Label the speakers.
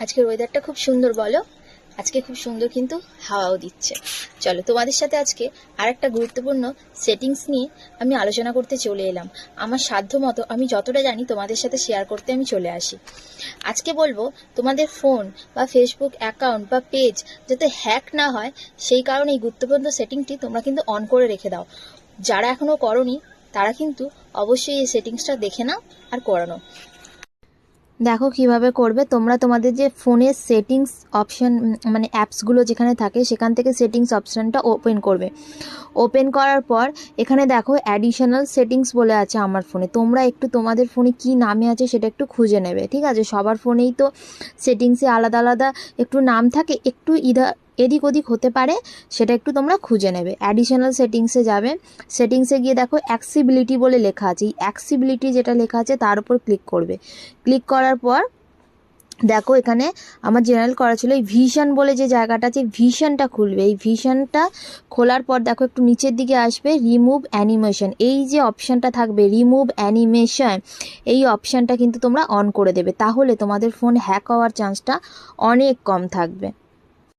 Speaker 1: আজকের ওয়েদারটা খুব সুন্দর বলো। আজকে খুব সুন্দর কিন্তু হাওয়াও দিচ্ছে। চলো, তোমাদের সাথে আজকে আর একটা গুরুত্বপূর্ণ সেটিংস নিয়ে আমি আলোচনা করতে চলে এলাম। আমার সাধ্য মতো আমি যতটা জানি তোমাদের সাথে শেয়ার করতে আমি চলে আসি। আজকে বলব, তোমাদের ফোন বা ফেসবুক অ্যাকাউন্ট বা পেজ যাতে হ্যাক না হয়, সেই কারণে এই গুরুত্বপূর্ণ সেটিংটি তোমরা কিন্তু অন করে রেখে দাও। যারা এখনও করনি, তারা কিন্তু অবশ্যই এই সেটিংসটা দেখে নাও আর করানো দেখো কীভাবে করবে। তোমরা তোমাদের যে ফোনের সেটিংস অপশান মানে অ্যাপসগুলো যেখানে থাকে, সেখান থেকে সেটিংস অপশানটা ওপেন করবে। ওপেন করার পর, এখানে দেখো অ্যাডিশনাল সেটিংস বলে আছে আমার ফোনে তোমরা একটু তোমাদের ফোনে কি নামে আছে সেটা একটু খুঁজে নেবে, ঠিক আছে? সবার ফোনেই তো সেটিংসে আলাদা আলাদা একটু নাম থাকে, একটু ইধা এদিক ওদিক হতে পারে, সেটা একটু তোমরা খুঁজে নেবে। অ্যাডিশনাল সেটিংসে যাবে। সেটিংসে গিয়ে দেখো অ্যাক্সিবিলিটি বলে লেখা আছে। এই অ্যাক্সিবিলিটি যেটা লেখা আছে, তার উপর ক্লিক করবে। ক্লিক করার পর দেখো এখানে আমার জেনারেল করা ছিল এই ভিশন বলে যে জায়গাটা আছে ভিশনটা খুলবে। এই ভিশনটা খোলার পর দেখো একটু নিচের দিকে আসবে রিমুভ অ্যানিমেশন এই যে অপশানটা থাকবে রিমুভ অ্যানিমেশন এই অপশানটা কিন্তু তোমরা অন করে দেবে। তাহলে তোমাদের ফোন হ্যাক হওয়ার চান্সটা অনেক কম থাকবে।